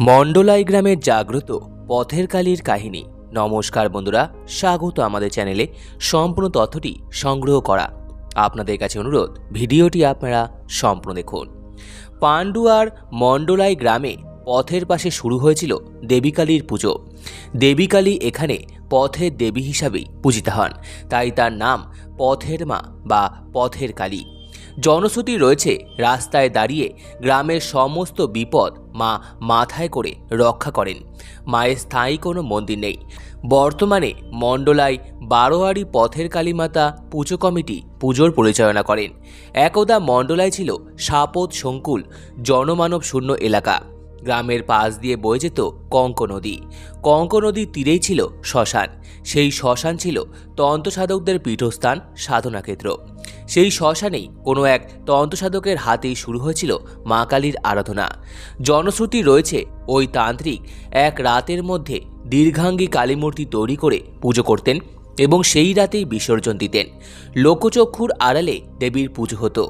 মণ্ডলাই গ্রামের জাগ্রত পথের কালীর কাহিনী। নমস্কার বন্ধুরা, স্বাগত আমাদের চ্যানেলে সম্পূর্ণ তথ্যটি সংগ্রহ করা। আপনাদের কাছে অনুরোধ, ভিডিওটি আপনারা সম্পূর্ণ দেখুন। পান্ডুয়ার মণ্ডলাই গ্রামে পথের পাশে শুরু হয়েছিল দেবীকালীর পুজো। দেবীকালী এখানে পথের দেবী হিসাবেই পূজিত হন। তাই তার নাম পথের মা বা পথের কালী। জনশ্রুতি রয়েছে রাস্তায় দাঁড়িয়ে গ্রামের সমস্ত বিপদ মা মাথায় করে রক্ষা করেন। মায়ের স্থায়ী কোনো মন্দির নেই। বর্তমানে মণ্ডলায় বারোয়ারি পথের কালীমাতা পুজো কমিটি পুজোর পরিচালনা করেন। একদা মণ্ডলায় ছিল সাপত সংকুল জনমানব শূন্য এলাকা। গ্রামের পাশ দিয়ে বয়ে যেত কঙ্ক নদী। কঙ্ক নদীর তীরেই ছিল শ্মশান। সেই শ্মশান ছিল তন্ত্রসাধকদের পীঠস্থান সাধনাক্ষেত্র। সেই শ্মশানেই কোনো এক তন্ত্রসাধকের হাতেই শুরু হয়েছিল মা কালীর আরাধনা। জনশ্রুতি রয়েছে ওই তান্ত্রিক এক রাতের মধ্যে দীর্ঘাঙ্গী কালীমূর্তি তৈরি করে পুজো করতেন এবং সেই রাতেই বিসর্জন দিতেন। লোকচক্ষুর আড়ালে দেবীর পুজো হতো।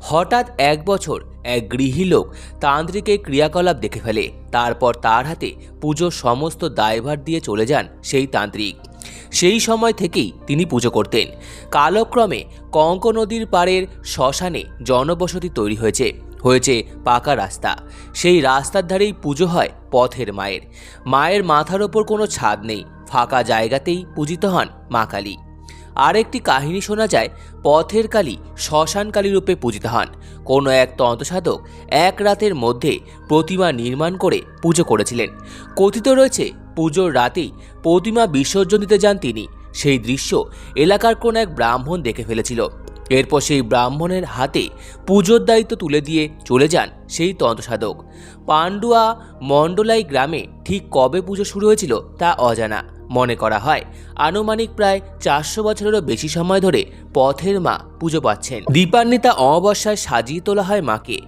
হঠাৎ এক বছর এক গৃহী লোক তান্ত্রিকের ক্রিয়াকলাপ দেখে ফেলে। তারপর তার হাতে পুজোর সমস্ত দায়ভার দিয়ে চলে যান সেই তান্ত্রিক। সেই সময় থেকেই তিনি পুজো করতেন। কালক্রমে কঙ্ক নদীর পাড়ের শ্মশানে জনবসতি তৈরি হয়েছে। হয়েছে পাকা রাস্তা। সেই রাস্তার ধারেই পুজো হয় পথের মায়ের। মায়ের মাথার ওপর কোনো ছাদ নেই। ফাঁকা জায়গাতেই পূজিত হন মা কালী। আরেকটি কাহিনী শোনা যায়, পথের কালী শ্মশান কালী রূপে পূজিত হন। কোনো এক তন্ত্রসাধক এক রাতের মধ্যে প্রতিমা নির্মাণ করে পুজো করেছিলেন। কথিত রয়েছে, পুজোর রাতেই প্রতিমা বিসর্জন দিতে যান তিনি। সেই দৃশ্য এলাকার কোন এক ব্রাহ্মণ দেখে ফেলেছিল। এরপর সেই ব্রাহ্মণের হাতে পুজোর দায়িত্ব তুলে দিয়ে চলে যান সেই তন্ত্রসাধক। পান্ডুয়া মণ্ডলাই গ্রামে ঠিক কবে পুজো শুরু হয়েছিল তা অজানা। মনে করা হয়। আনুমানিক প্রায় চারশো বছরেরও বেশি সময় ধরে পথের মা পুজো পাচ্ছেন। দীপান্বিতা অমাবস্যায় সাজিয়ে তোলা হয় মাকে।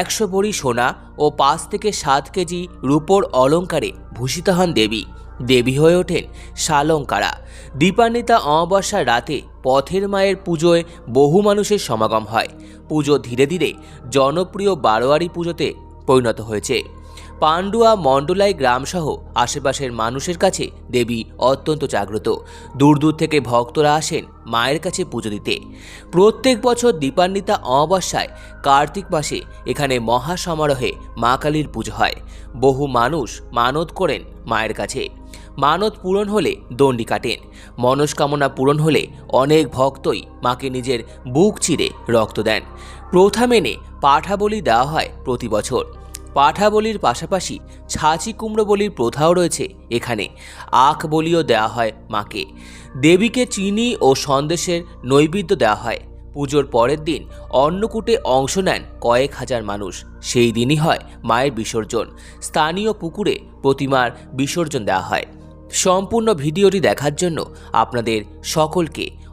একশো ভরি সোনা ও পাঁচ থেকে সাত কেজি রূপোর অলঙ্কারে ভূষিত হন দেবী। দেবী হয়ে ওঠেন শালঙ্কারা দীপান্বিতা অমাবস্যার রাতে পথের মায়ের পুজোয় বহু মানুষের সমাগম হয়। পুজো ধীরে ধীরে জনপ্রিয় বারোয়ারি পুজোতে পরিণত হয়েছে। পান্ডুয়া মণ্ডলাই গ্রামসহ আশেপাশের মানুষের কাছে দেবী অত্যন্ত জাগ্রত। দূর দূর থেকে ভক্তরা আসেন মায়ের কাছে পুজো দিতে। প্রত্যেক বছর দীপান্বিতা অমাবস্যায় কার্তিক মাসে এখানে মহা সমারোহে মা কালীর পুজো হয়। বহু মানুষ মানত করেন মায়ের কাছে। মানত পূরণ হলে দণ্ডি কাটেন। মনস্কামনা পূরণ হলে অনেক ভক্তই মাকে নিজের বুক চিরে রক্ত দেন। প্রথা মেনে পাঠাবলি দেওয়া হয় প্রতি বছর। পাঠা বলির পাশাপাশি ছাঁচি কুমড়ো বলির প্রথাও রয়েছে এখানে। আখ বলিও দেওয়া হয় মাকে। দেবীকে চিনি ও সন্দেশের নৈবেদ্য দেওয়া হয়। পুজোর পরের দিন অন্নকূটে অংশ নেন কয়েক হাজার মানুষ। সেই দিনই হয় মায়ের বিসর্জন। স্থানীয় পুকুরে প্রতিমার বিসর্জন দেওয়া হয়। সম্পূর্ণ ভিডিওটি দেখার জন্য আপনাদের সকলকে